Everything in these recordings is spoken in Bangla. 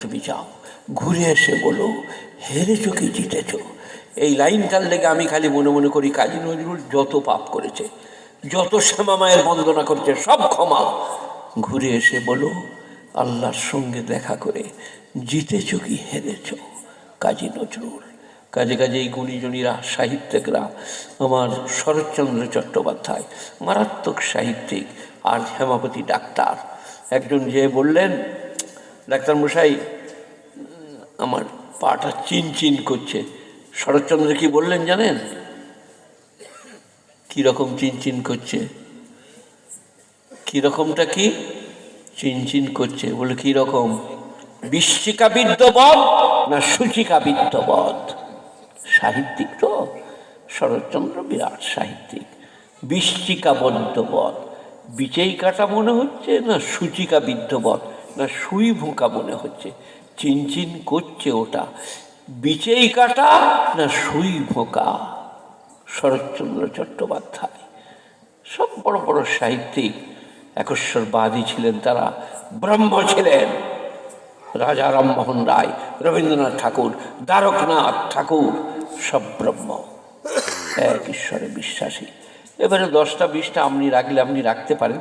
তুমি যাও, ঘুরে এসে বলো হেরেছো কি জিতেছ। এই লাইনটার লেগে আমি খালি মনে মনে করি, কাজী নজরুল যত পাপ করেছে, যত শ্যামা মায়ের বন্দনা করছে, সব ক্ষমা। ঘুরে এসে বলো, আল্লাহর সঙ্গে দেখা করে জিতেছ কি হেরেছ, কাজী নজরুল। কাজে কাজে এই গুণীজনীরা, সাহিত্যিকরা, আমার শরৎচন্দ্র চট্টোপাধ্যায়, মারাত্মক সাহিত্যিক আর হেমাপতি ডাক্তার। একজন যে বললেন ডাক্তার মশাই, আমার পাটা চিন চিন করছে। শরৎচন্দ্র কি বললেন জানেন? কি রকম চিন করছে? কি রকমটা কি? চিন চিন করছে। বলে কি রকম? বৃশ্চিকা বিদ্যবধ না সূচিকা বিদ্যবধ সাহিত্যিক তো? শরৎচন্দ্র বিরাট সাহিত্যিক। বৃশ্চিকা বদ্ধবধ বিচেই কাটা মনে হচ্ছে না সূচিকা বিদ্ধবধ না সুই ভোঁকা মনে হচ্ছে, চিনচিন করছে ওটা। বিচেই কাটা না সুই ভোঁকা শরৎচন্দ্র চট্টোপাধ্যায়। সব বড় বড় সাহিত্যিক, একশ্বরবাদী ছিলেন তারা, ব্রহ্ম ছিলেন। রাজা রামমোহন রায়, রবীন্দ্রনাথ ঠাকুর, দ্বারকনাথ ঠাকুর, সব ব্রহ্ম। এক ঈশ্বরে বিশ্বাসী। এবারে দশটা, বিশটা আপনি রাখলে আপনি রাখতে পারেন।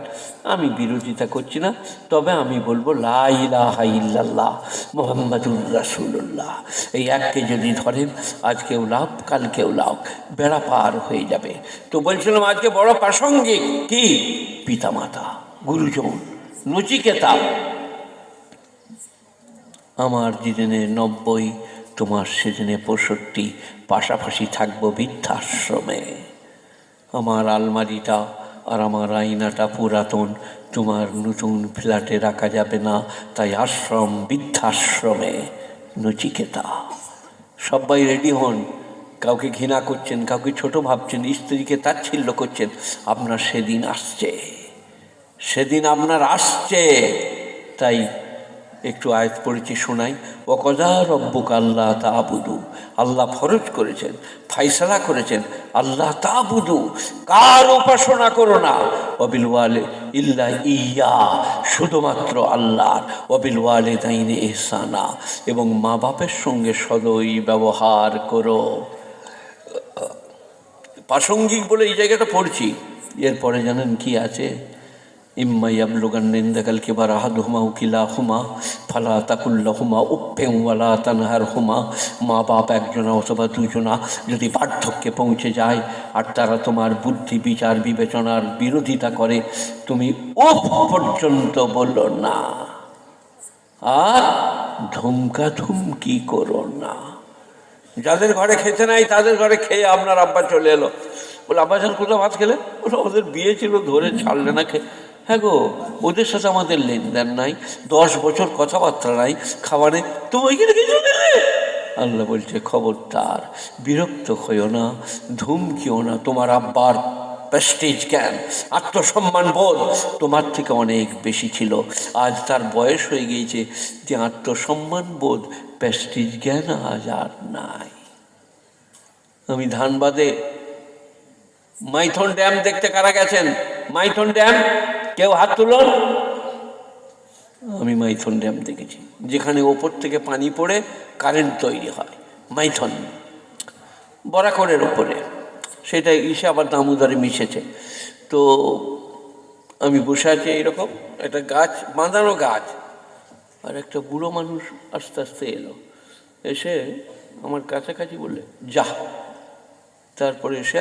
আমি বিরোধিতা করছি না, তবে আমি বলব লাইলাহা ইল্লাল্লাহ মোহাম্মদুর রাসুল্লাহ এই এককে যদি ধরেন আজকেও লাভ কালকেও লাভ, বেড়া পার হয়ে যাবে। তো বলছিলাম, আজকে বড় প্রাসঙ্গিক কি? পিতামাতা, গুরুজন, নচিকেতা। আমার যেদিনে নব্বই, তোমার সেদিনে পঁয়ষট্টি, পাশাপাশি থাকব বৃদ্ধাশ্রমে। আমার আলমারিটা আর আমার আয়নাটা পুরাতন। তোমার নতুন ফ্ল্যাটে রাখা যাবে না, তাই আশ্রম, বৃদ্ধাশ্রমে। নচিকেতা, সবাই রেডি হন। কাউকে ঘৃণা করছেন, কাউকে ছোট ভাবছেন, স্ত্রীকে তাচ্ছিল্য করছেন। আপনার সেদিন আসছে। সেদিন আপনার আসছে। তাই একটু আয়াত পড়েছি, শোনাই। অকদা রব্বুক আল্লাহ তাবুদু আল্লাহ ফরজ করেছেন, ফাইসালা করেছেন। আল্লাহ তাবুদু কার উপাসনা করো না। অবিল ওয়ালে ইল্লা ইয়া, শুধুমাত্র আল্লাহর। অবিল ওয়ালে দাইনে এহসানা এবং মা বাপের সঙ্গে সদয় ব্যবহার করো। প্রাসঙ্গিক বলে এই জায়গাটা পড়ছি। এরপরে জানেন কি আছে? নিন্দাকাল উকিলা হুমা ফালা তানহার হুমা মা বাপ একজনা অথবা দুজনা যদি বার্ধক্যে পৌঁছে যায় আর তারা তোমার বুদ্ধি, বিচার, বিবেচনার বিরোধিতা করে, তুমি উফ পর্যন্ত বলল না। আর ধুমকা ধুমকি করো না। যাদের ঘরে খেতে নাই, তাদের ঘরে খেয়ে আপনার আব্বা চলে এলো। বলে, আব্বা যান কোথাও ভাত খেলে? বলে ওদের বিয়ে ছিল, ধরে ছাড়লে না খেয়ে হ্যাঁ গো, ওদের সাথে আমাদের লেনদেন নাই, দশ বছর কথাবার্তা নাই, খাবারে তুমি ওইখানে কি চলে আল্লাহ বলছে, খবরদার, বিরক্ত হইও না, ধুমকিও না, তোমার আব্বার প্রেস্টিজ জ্ঞান, আত্মসম্মান বোধ তোমার থেকে অনেক বেশি ছিল। আজ তার বয়স হয়ে গিয়েছে যে আত্মসম্মান বোধ প্রেস্টিজ জ্ঞান আজ আর নাই। আমি ধানবাদে মাইথন ড্যাম দেখতে কারা গেছেন? মাইথন ড্যাম? কেউ হাত তুলুন। আমি মাইথন ড্যাম দেখেছি, যেখানে ওপর থেকে পানি পড়ে কারেন্ট তৈরি হয়, মাইথন। বরাকরের ওপরে সেটা ইসে আবার দামোদরে মিশেছে। তো আমি বসে আছি এইরকম, একটা গাছ, বাঁধানো গাছ। আর একটা বুড়ো মানুষ আস্তে আস্তে এলো। এসে আমার কাছাকাছি বললে, যা। তারপরে এসে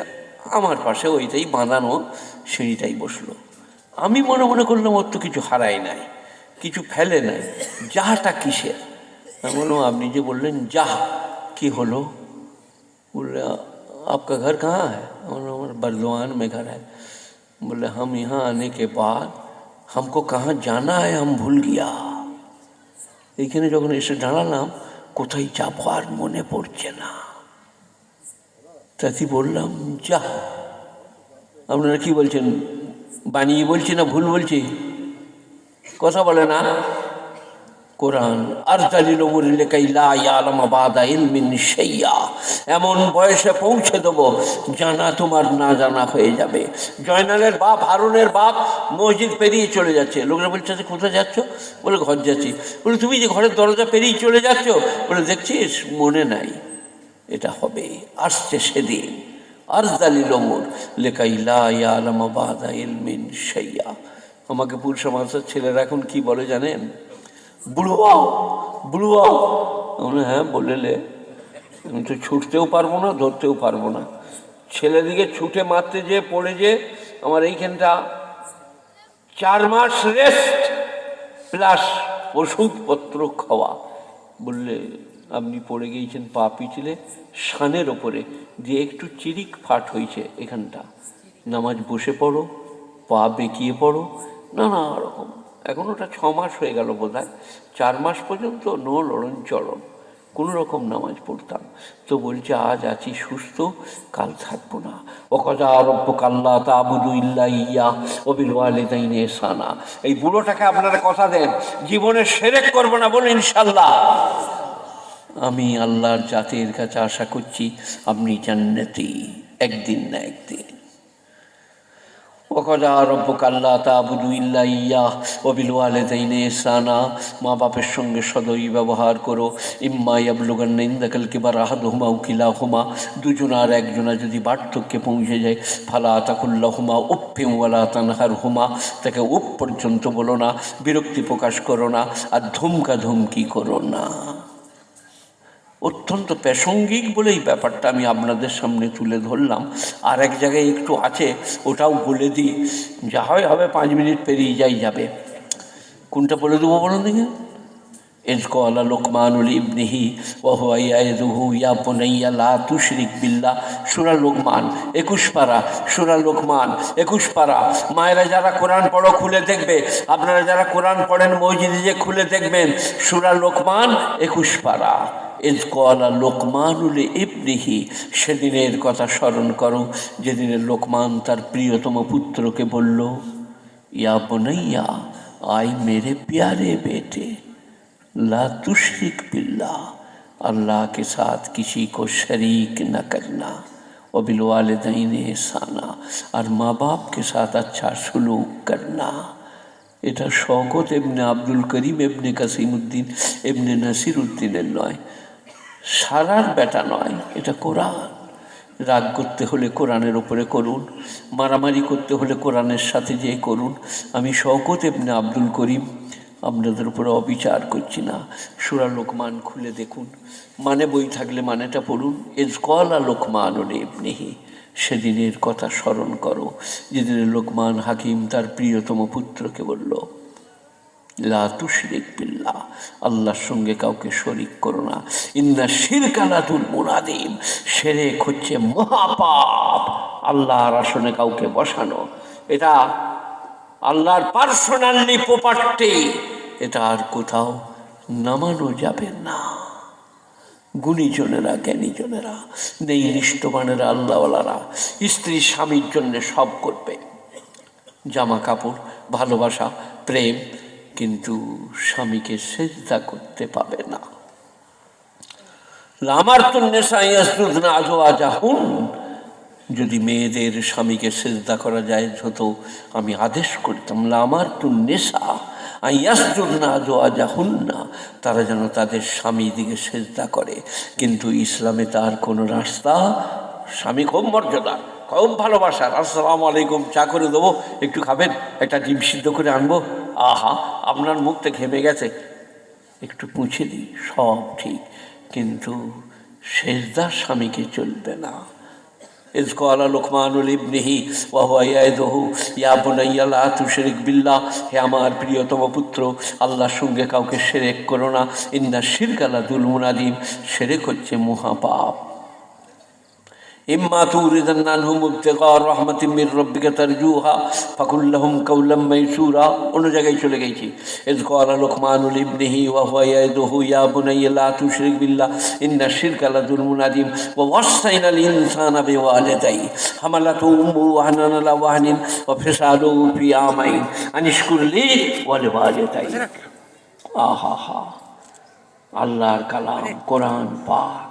আমার পাশে ওইটাই বাঁধানো সিঁড়িটাই বসল। আমি মনে মনে করলাম ওর তো কিছু হারাই নাই কিছু ফেলে নাই যাহাটা কিসের আমি বললাম আপনি যে বললেন যাহ কি হলো बोले आपका घर कहाँ है और हमारा बर्दवान में घर है बोले हम यहाँ आने के बाद हमको कहाँ जाना है हम ভুল গিয়া এইখানে যখন এসে দাঁড়ালাম কোথায় যাবো আর মনে পড়ছে না তাতে বললাম যা আপনারা কি বলছেন বানিয়ে বলছি না ভুল বলছি? কথা বলে না। কোরআন আর দালিল লেখাই ইলমিন সেইয়া এমন বয়সে পৌঁছে দেবো, জানা তোমার না জানা হয়ে যাবে। জয়নালের বাপ, হারুনের বাপ মসজিদ পেরিয়ে চলে যাচ্ছে। লোকরা বলছে যে কোথায় যাচ্ছ? বলে, ঘর যাচ্ছি। বলে, তুমি যে ঘরের দরজা পেরিয়ে চলে যাচ্ছ? বলে, দেখছিস, মনে নাই। এটা হবে, আসছে সেদিন। আর দালিল ওমর লেখাই আমাকে পুরুষ মানুষের ছেলেরা এখন কি বলে জানেন? বুড়ুয়া বুড়ুয়া হ্যাঁ বলেলে, আমি তো ছুটতেও পারব না, ধরতেও পারব না। ছেলেদিকে ছুটে মারতে যে পড়ে যে আমার এইখানটা চার মাস রেস্ট প্লাস ওষুধপত্র খাওয়া। বললে আপনি পড়ে গিয়েছেন পা পিছলে সানের ওপরে দিয়ে একটু চিরিক ফাট হয়েছে এখানটা। নামাজ বসে পড়ো, পা বেঁকিয়ে পড়ো, নানা রকম। এখন ওটা ছ মাস হয়ে গেল বোধ চার মাস পর্যন্ত নো লড়ন চলন। কোনো রকম নামাজ পড়তাম। তো বলছে, আজ আছি সুস্থ, কাল থাকব না। ও কথা আরব্য কাল্লা তাবুদু ইল্লা ইয়া, ও বিলওয়ালে তাইনে সানা এই বুড়োটাকে আপনারা কথা দেন। জীবনে সেরেক করব না বলে ইনশাল্লাহ। আমি আল্লাহর জাতির কাছে আশা করছি আপনি জান্নাতি, একদিন না একদিন। ওকজা রব্বক আল্লাহ তাবুদু ইল্লা ইয়া ওবিল ওয়ালিদাইনে ইহসানা, মা বাপের সঙ্গে সদয় ব্যবহার করো। ইম্মা ইয়াবলুগান্না ইন্দাকাল কিবার আহাদুহুমা উকিলা হুমা দুজন আর একজনা যদি বার্ধক্যে পৌঁছে যায়, ফালা তাকুল্লা হুমা উপ্পেম ওয়ালা তানহার হুমা তাকে উপ পর্যন্ত বলো না, বিরক্তি প্রকাশ করো না, আর ধুমকা ধুমকি করো না। অত্যন্ত প্রাসঙ্গিক বলেই ব্যাপারটা আমি আপনাদের সামনে তুলে ধরলাম আর এক জায়গায় একটু আছে ওটাও বলে দিই যা হয় হবে পাঁচ মিনিট পেরিয়ে যাই যাবে কোনটা বলে দেবো বলুন দেখি إذ قال لقمان لابنه وهو يعظه يا بني لا تشرك بالله সূরা লোকমান একুশ পারা সূরা লোকমান একুশ পারা মায়েরা যারা কোরআন পড়ো খুলে দেখবে আপনারা যারা কোরআন পড়েন মসজিদে যে খুলে দেখবেন সূরা লোকমান একুশ পারা এজ কলা লোকমানুল ইবনিহি সেদিনের কথা স্মরণ করো যেদিনে লোকমান তার প্রিয়তম পুত্রকে বলল ইয়া বনাইয়া আই মেরে प्यारे बेटे ला तुशरिक बिल्लाह अल्लाह के साथ किसी को शरीक न करना और बिलवालदैन साना और माँ बाप के साथ अच्छा सलूक करना এটা শওকত এমনি আব্দুল করিম এমনি কাসিমুদ্দিন এমনি নাসির উদ্দিনের নয় সারার বেটা নয়, এটা কোরআন। রাগ করতে হলে কোরআনের ওপরে করুন, মারামারি করতে হলে কোরআনের সাথে যে করুন। আমি শওকত এমনি আব্দুল করিম, আপনাদের উপরে অবিচার করছি না। সুরা লোকমান খুলে দেখুন। মানে বই থাকলে মানেটা পড়ুন। এজ কলা লোকমান ওরে এমনিহি সেদিনের কথা স্মরণ করো। যেদিনে লোকমান হাকিম তার প্রিয়তম পুত্রকে বলল লা তুশরিক আল্লাহর সঙ্গে কাউকে শরিক করো না। ইন্না শিরকালাতুল মুনাদিম সেরেক হচ্ছে মহাপাপ। আল্লাহর আসনে কাউকে বসানো, এটা আল্লাহর পার্সোনালি প্রপার্টি। এটা আর কোথাও নামানো যাবে না। গুণীজনেরা, জ্ঞানীজনেরা নেই নিষ্ঠবানেরা আল্লাহওয়ালারা, স্ত্রী স্বামীর জন্য সব করবে। জামা কাপড়, ভালোবাসা, প্রেম কিন্তু স্বামীকে সেজদা করতে পাবে না। লামার তো যদি মেয়েদের স্বামীকে সেজদা করা যায় হতো আমি আদেশ করতাম লামার তো নেশা আইয়াসুদ না আজও আজা হুন না তারা যেন তাদের স্বামী দিকে সেজদা করে। কিন্তু ইসলামে তার কোনো রাস্তা, স্বামী খুব মর্যাদা খুব ভালোবাসার আসসালামু আলাইকুম, চা করে দেবো, একটু খাবেন, একটা ডিম সিদ্ধ করে আনব। আহা আপনার মুখতে ঘেমে গেছে একটু পুছে দিই সব ঠিক কিন্তু শেষদার স্বামীকে চলবে না إذ قال لقمان لابنه وهو يعظه يا بني لا تشرك بالله হে আমার প্রিয়তম পুত্র আল্লাহর সঙ্গে কাউকে সেরেক করো না ইন্না শিরকালা দুল মুনাদিম সেরেক হচ্ছে মহাপাপ إما توردن عنهم ابتغاء رحمة من ربك ترجوها فقل لهم قولا ميسورا অন্য জায়গায় চলে গেছি إذ قال لقمان لابنه وهو يعظه يا بني لا تشرك بالله إن الشرك لظلم عظيم ووصينا الإنسان بوالديه حملته أمه وهنا على وهن وفصاله في عامين أن اشكر لي ولوالديك আহা হা আল্লাহর কালাম কোরআন পাক